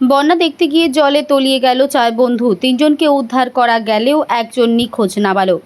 বন্যা দেখতে গিয়ে জলে তলিয়ে গেল চার বন্ধু। তিনজনকে উদ্ধার করা গেলেও একজন নিখোঁজ নাবালক।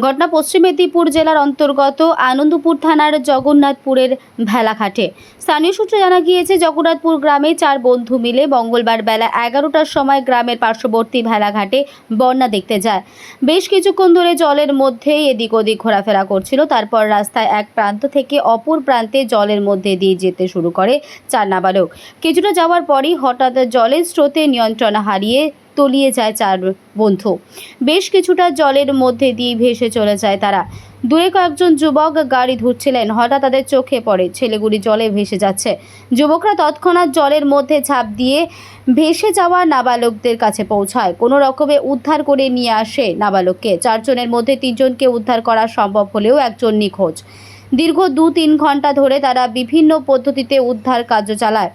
ঘটনা পশ্চিম মেদিনীপুর জেলার অন্তর্গত আনন্দপুর থানার জগন্নাথপুরের ভেলাঘাটে। স্থানীয় সূত্রে জানা গিয়েছে, জগন্নাথপুর গ্রামে চার বন্ধু মিলে মঙ্গলবার বেলা এগারোটার সময় গ্রামের পার্শ্ববর্তী ভেলাঘাটে বন্যা দেখতে যায়। বেশ কিছুক্ষণ ধরে জলের মধ্যেই এদিক ওদিক ঘোরাফেরা করছিল। তারপর রাস্তায় এক প্রান্ত থেকে অপর প্রান্তে জলের মধ্যে দিয়ে যেতে শুরু করে চার নাবালক। কিছুটা যাওয়ার পরই হঠাৎ জলের স্রোতে নিয়ন্ত্রণ হারিয়ে তলিয়ে যায় চার বন্ধু। বেশ কিছুটা জলের মধ্যে দিয়ে ভেসে চলে যায় তারা। দূরে কয়েকজন যুবক গাড়ি ধুচ্ছিলেন হঠাৎ তাদের চোখে পড়ে। ছেলেগুলি জলে ভেসে যাচ্ছে। যুবকরা তৎক্ষণাৎ জলের মধ্যে ঝাঁপ দিয়ে ভেসে যাওয়া নাবালকদের কাছে পৌঁছায়। কোনো রকমে উদ্ধার করে নিয়ে আসে নাবালককে। চারজনের মধ্যে তিনজনকে উদ্ধার করা সম্ভব হলেও একজন নিখোঁজ। দীর্ঘ দু তিন ঘণ্টা ধরে তারা বিভিন্ন পদ্ধতিতে উদ্ধার কার্য চালায়।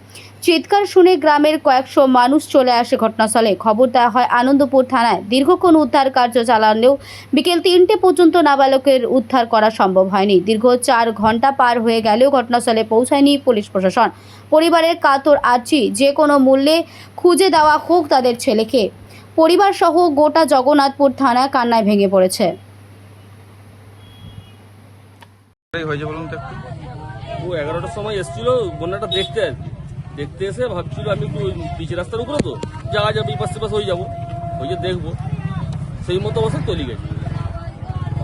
চিৎকার শুনে গ্রামের কয়েকশো মানুষ চলে আসে ঘটনাস্থলে। খবর দেওয়া হয়, আনন্দপুর থানায় দীর্ঘক্ষণ উদ্ধার কার্য চালালেও বিকেল তিনটে পর্যন্ত নাবালকের উদ্ধার করা সম্ভব হয়নি। দীর্ঘ চার ঘণ্টা পার হয়ে গেলেও ঘটনাস্থলে পৌঁছায়নি পুলিশ প্রশাসন। পরিবারের কাতর আছি, যে কোনো মূল্যে খুঁজে দেওয়া হোক তাদের ছেলেকে। পরিবার সহ গোটা জগন্নাথপুর থানা কান্নায় ভেঙে পড়েছে। হয়েছে বলুন তো ও এগারোটার সময় এসেছিল, বন্যাটা দেখতে আর কি। দেখতে এসে ভাবছিল আমি একটু পিচ রাস্তার উপরে তো যাওয়া যাবে এই পাশে পাশে হয়ে যাব ওই যে দেখব। সেই মতো অবস্থা তলি গেছে।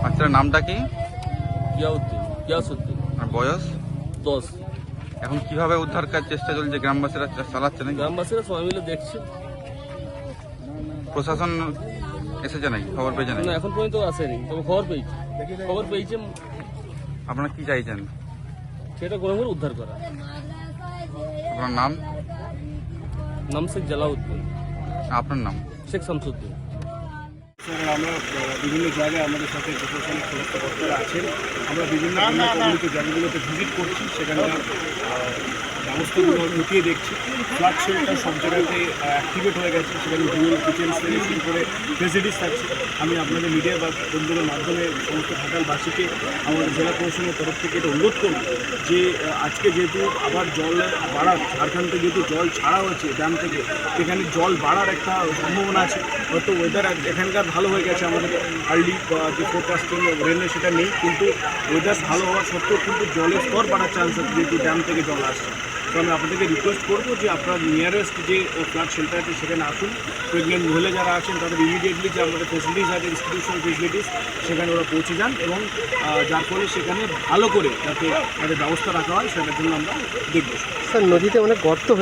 বাচ্চার নামটা কি? কিয়াউদ্দিন কিয়াসুদ্দিন। আর বয়স? দশ। এখন কীভাবে উদ্ধার কাজ চেষ্টা চলছে? গ্রামবাসীরা চালাচ্ছে নাকি? গ্রামবাসীরা সবাই মিলে দেখছে। প্রশাসন এসেছে নাকি? খবর পেয়েছে নাকি? না এখন পর্যন্ত আসেনি। তবে খবর পেয়েছি। খবর পেয়েছে। আপনারা কি চাইছেন? সেটা করে উদ্ধার করা। আপনার নাম? নাম শেখ জালাউদ্দিন। আপনার নাম? শেখ শামসুদ্দিন। স্যার আমরা বিভিন্ন জায়গায় আমাদের সাথে প্রশাসনিক আছেন। আমরা বিভিন্ন জায়গাগুলোতে ভিজিট করছি। আহ, ব্যবস্থাগুলো খতিয়ে দেখছি। ফ্লাড শেল্টার সব জায়গাতে অ্যাক্টিভেট হয়ে গেছে। সেখানে ডুয়েল কিচেন সেলেকশন করে ফেসিলিটিস থাকছে। আমি আপনাদের মিডিয়া বা বন্ধুদের মাধ্যমে সমস্ত ঘাটালবাসীকে, আমাদের জেলা প্রশাসনের তরফ থেকে এটা অনুরোধ করব যে আজকে যেহেতু আবার জল বাড়ার, ঝাড়খণ্ড থেকে যেহেতু জল ছাড়া হয়েছে ড্যাম থেকে সেখানে জল বাড়ার একটা সম্ভাবনা আছে। হয়তো ওয়েদার এখানকার ভালো হয়ে গেছে আমাদের আর্লি যে ফোরকাস্টিং রেনের সেটা নেই, কিন্তু ওয়েদার ভালো হওয়ার সত্ত্বেও কিন্তু জলের স্তর বাড়ার চান্স আছে, যেহেতু ড্যাম থেকে জল আসছে। তো আমি আপনাদেরকে রিকোয়েস্ট করব যে আপনার নিয়ারেস্ট যে ফ্ল্যাট শেল্টার আছে, সেখানে আসুন। প্রেগনেন্ট মহিলা যারা আছেন, তাদের ইমিডিয়েটলি যে আমাদের ফেসিলিটিস আছে ইনস্টিটিউশনাল ফেসিলিটিস সেখানে ওরা পৌঁছে যান এবং যার ফলে সেখানে ভালো করে যাতে তাদের ব্যবস্থা রাখা হয়, সেটার জন্য আমরা দেখব। স্যার, নদীতে অনেক গর্ত হয়ে